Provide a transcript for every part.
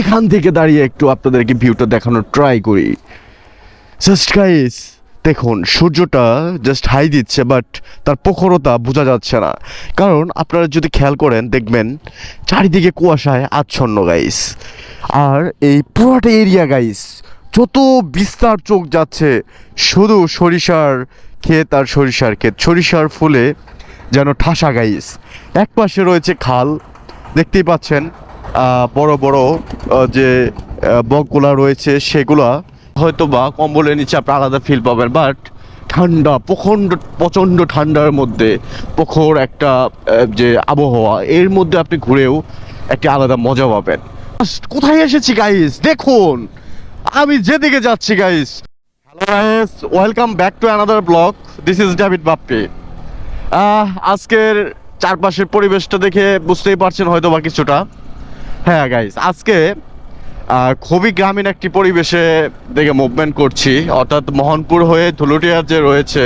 এখান থেকে দাঁড়িয়ে একটু আপনাদেরকে ভিউটা দেখানোর ট্রাই করি। জাস্ট দেখুন, সূর্যটা জাস্ট হাই দিচ্ছে বাট তার প্রখরতা বোঝা যাচ্ছে না। কারণ আপনারা যদি খেয়াল করেন, দেখবেন চারিদিকে কুয়াশায় আচ্ছন্ন গাইস আর এই পুরোটা এরিয়া গাইস যত বিস্তার চোখ যাচ্ছে, শুধু সরিষার ক্ষেত আর সরিষার ক্ষেত। সরিষার ফুলে যেন ঠাসা গাইস এক পাশে রয়েছে খাল, দেখতেই পাচ্ছেন। বড় বড় যে বকগুলা রয়েছে, সেগুলা হয়তো বা কম্বলের নিচে আপনি আলাদা ফিল পাবেন বাট ঠান্ডা, প্রখণ্ড, প্রচণ্ড ঠান্ডার মধ্যে প্রখর একটা যে আবহাওয়া, এর মধ্যে আপনি ঘুরেও একটি আলাদা মজা পাবেন। কোথায় এসেছি গাইস দেখুন, আমি যেদিকে যাচ্ছি guys hello guys welcome back to another blog this is David Bappi আজকের চারপাশের পরিবেশটা দেখে বুঝতেই পারছেন হয়তো বা কিছুটা। হ্যাঁ গাইস আজকে খুবই গ্রামীণ একটি পরিবেশে দেখে মুভমেন্ট করছি। অর্থাৎ মোহনপুর হয়ে ধুলুটিয়া যে রয়েছে,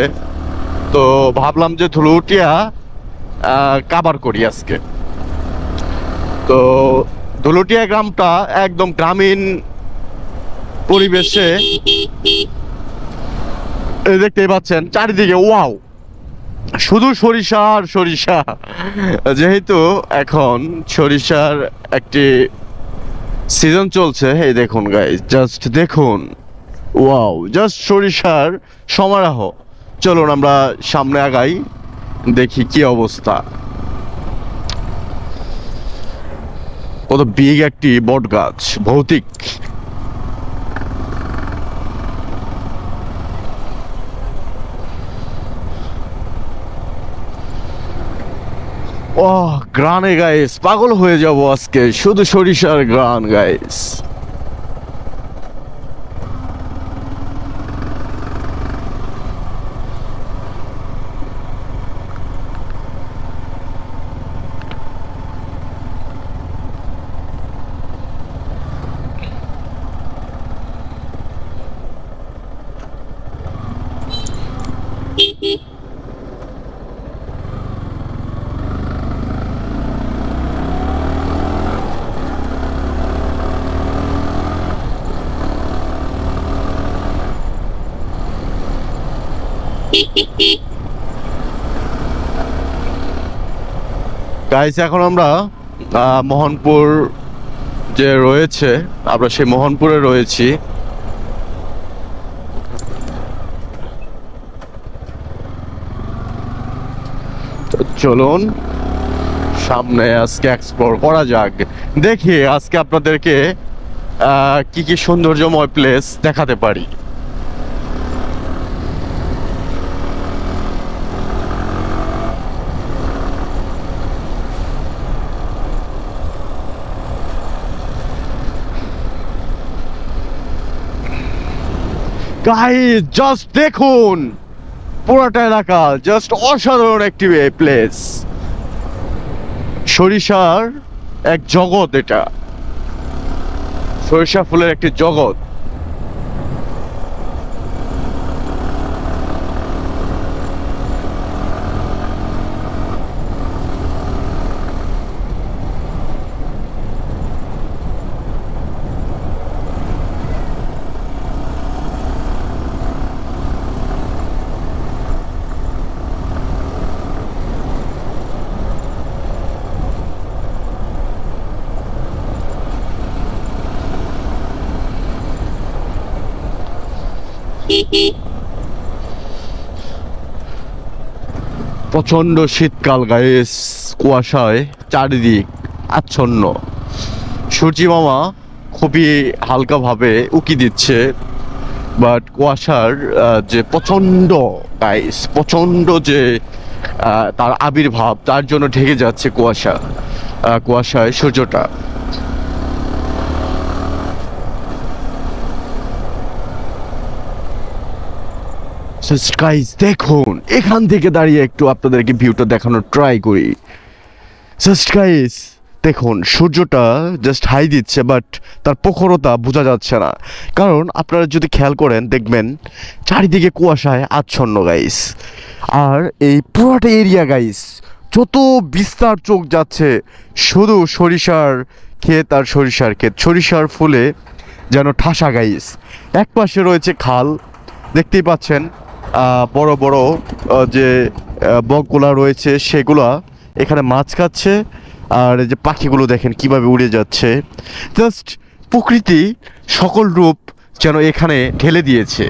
তো ভাবলাম যে ধুলুটিয়া কাবার করি আজকে। তো ধুলুটিয়া গ্রামটা একদম গ্রামীণ পরিবেশে দেখতেই পাচ্ছেন, চারিদিকে ওয়াও শুধু সরিষা আর সরিষা। যেহেতু এখন সরিষার একটি সিজন চলছে, এই দেখুন গাইজ জাস্ট দেখুন। ওয়াও জাস্ট সরিষার সমারোহ। চলুন আমরা সামনে আগাই, দেখি কি অবস্থা। কত বিগ একটি বট গাছ ভৌতিক। ও গ্রানে গাইস পাগল হয়ে যাব আজকে। শুধু সরিষার গ্রান গাইস গাইস এখন আমরা মোহনপুর যে রয়েছে, আমরা সেই মোহনপুরে রয়েছি। চলুন, সামনে আজকে এক্সপ্লোর করা যাক। দেখি আজকে আপনাদেরকে কি কি সৌন্দর্যময় প্লেস দেখাতে পারি। গাইস জাস্ট দেখুন। পুরোটা এলাকা জাস্ট অসাধারণ একটি প্লেস সরিষার এক জগৎ এটা। সরিষা ফুলের একটি জগৎ। প্রচণ্ড শীতকাল গায়েস কুয়াশায় চারিদিক আচ্ছন্ন। সূর্যি মামা খুবই হালকাভাবে উকি দিচ্ছে বাট কুয়াশার যে প্রচণ্ড গাইস প্রচণ্ড যে তার আবির্ভাব, তার জন্য ঢেকে যাচ্ছে কুয়াশা কুয়াশায় সূর্যটা। জাস্ট দেখুন, এখান থেকে দাঁড়িয়ে একটু আপনাদেরকে ভিউটা দেখানোর ট্রাই করি। জাস্ট দেখুন, সূর্যটা জাস্ট হাই দিচ্ছে বাট তার প্রখরতা বোঝা যাচ্ছে না। কারণ আপনারা যদি খেয়াল করেন, দেখবেন চারিদিকে কুয়াশায় আচ্ছন্ন গাইস আর এই পুরোটা এরিয়া গাইস যত বিস্তার চোখ যাচ্ছে, শুধু সরিষার ক্ষেত আর সরিষার ক্ষেত। সরিষার ফুলে যেন ঠাসা গাইস এক পাশে রয়েছে খাল, দেখতেই পাচ্ছেন। বড় বড় যে বকগুলা রয়েছে, সেগুলা এখানে মাছ খাচ্ছে। আর যে পাখিগুলো দেখেন কীভাবে উড়ে যাচ্ছে। জাস্ট প্রকৃতি সকল রূপ যেন এখানে ঢেলে দিয়েছে।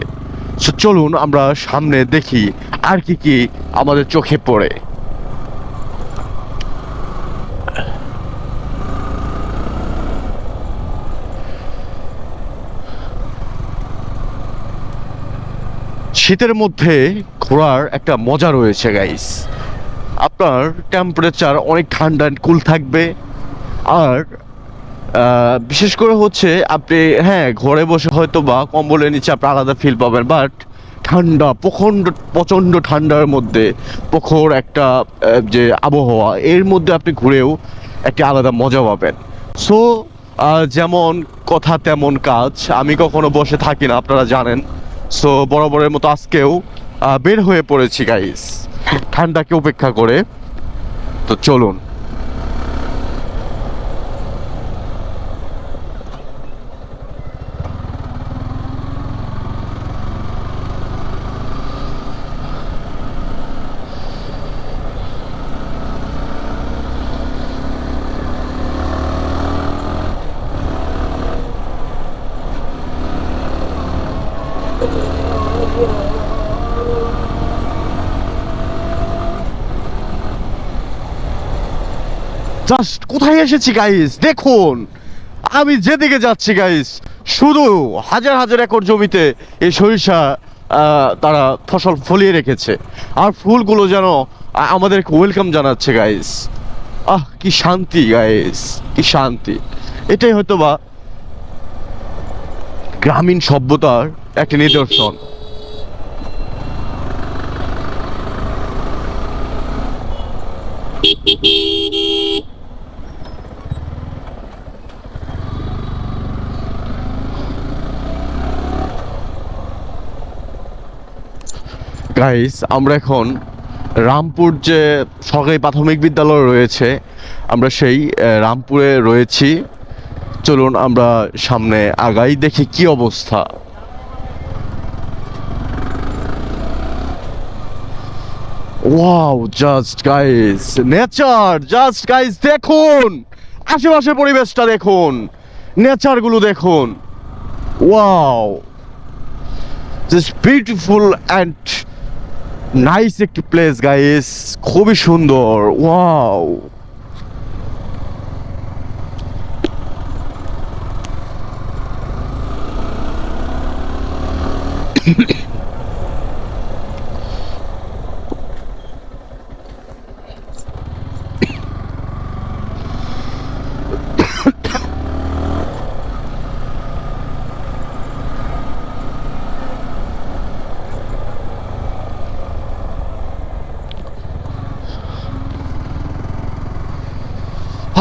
চলুন আমরা সামনে দেখি আর কি কি আমাদের চোখে পড়ে। শীতের মধ্যে ঘোরার একটা মজা রয়েছে গাইস আপনার টেম্পারেচার অনেক ঠান্ডা কুল থাকবে। আর বিশেষ করে হচ্ছে আপনি হ্যাঁ ঘরে বসে হয়তো বা কম্বলের নিচে আপনি আলাদা ফিল পাবেন বাট ঠান্ডা, প্রখণ্ড, প্রচণ্ড ঠান্ডার মধ্যে প্রখর একটা যে আবহাওয়া, এর মধ্যে আপনি ঘুরেও একটি আলাদা মজা পাবেন। সো যেমন কথা তেমন কাজ, আমি কখনো বসে থাকি না, আপনারা জানেন। সো বরাবরের মতো আজকেও বের হয়ে পড়েছি গাইস ঠান্ডাকে উপেক্ষা করে। তো চলুন। জাস্ট কোথায় এসেছি গাইস দেখুন, আমি যেদিকে যাচ্ছি গাইস শুধু হাজার হাজার একর জমিতে এই সরিষা তারা ফসল ফলিয়ে রেখেছে। আর ফুলগুলো যেন আমাদেরকে ওয়েলকাম জানাচ্ছে গাইস আহ, কি শান্তি গাইস কি শান্তি। এটাই হয়তো বা গ্রামীণ সভ্যতার একটা নিদর্শন। গাইস আমরা এখন রামপুর যে সরকারি প্রাথমিক বিদ্যালয় রয়েছে, আমরা সেই রামপুরে রয়েছি। চলুন আমরা সামনে আগাই, দেখি কি অবস্থা। Wow just guys nature just guys দেখুন। আশেপাশের পরিবেশটা দেখুন। নেচারগুলো দেখুন। Wow just beautiful and nice একটি প্লেস গাইস খুবই সুন্দর। ওয়াও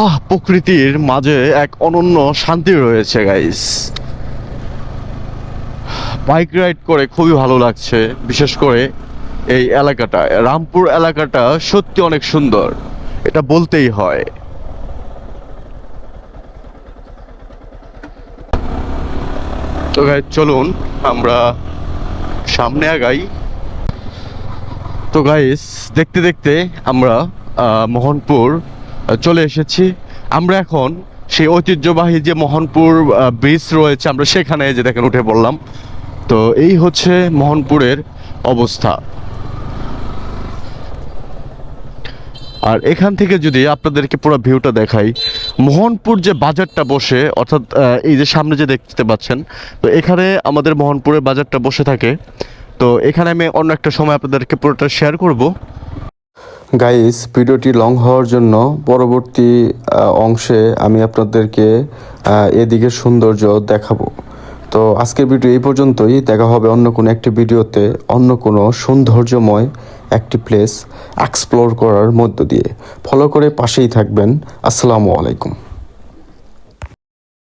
আহ প্রকৃতির মাঝে এক অনন্য শান্তি রয়েছে গাইস বাইক রাইড করে খুবই ভালো লাগছে, বিশেষ করে এই এলাকাটা। রামপুর এলাকাটা সত্যি অনেক সুন্দর, এটা বলতেই হয়। তো গাইজ চলুন, আমরা সামনে আগাই। তো গাইস দেখতে দেখতে আমরা মোহনপুর চলে এসেছি। আমরা এখন সেই ঐতিহ্যবাহী যে মোহনপুর ব্রিজ রয়েছে, আমরা সেখানে যে দেখেন উঠে পড়লাম। তো এই হচ্ছে মোহনপুরের অবস্থা। আর এখান থেকে যদি আপনাদেরকে পুরো ভিউটা দেখাই, মোহনপুর যে বাজারটা বসে, অর্থাৎ এই যে সামনে যে দেখতে পাচ্ছেন, তো এখানে আমাদের মোহনপুরের বাজারটা বসে থাকে। তো এখানে আমি অন্য একটা সময় আপনাদেরকে পুরোটা শেয়ার করব। গাইস ভিডিওটি লং হওয়ার জন্য পরবর্তী অংশে আমি আপনাদেরকে এদিকে এদিকের সৌন্দর্য দেখাবো। তো আজকের ভিডিও এই পর্যন্তই। দেখা হবে অন্য কোনো একটি ভিডিওতে, অন্য কোনো সৌন্দর্যময় একটি প্লেস এক্সপ্লোর করার মধ্য দিয়ে। ফলো করে পাশেই থাকবেন। আসসালামু আলাইকুম।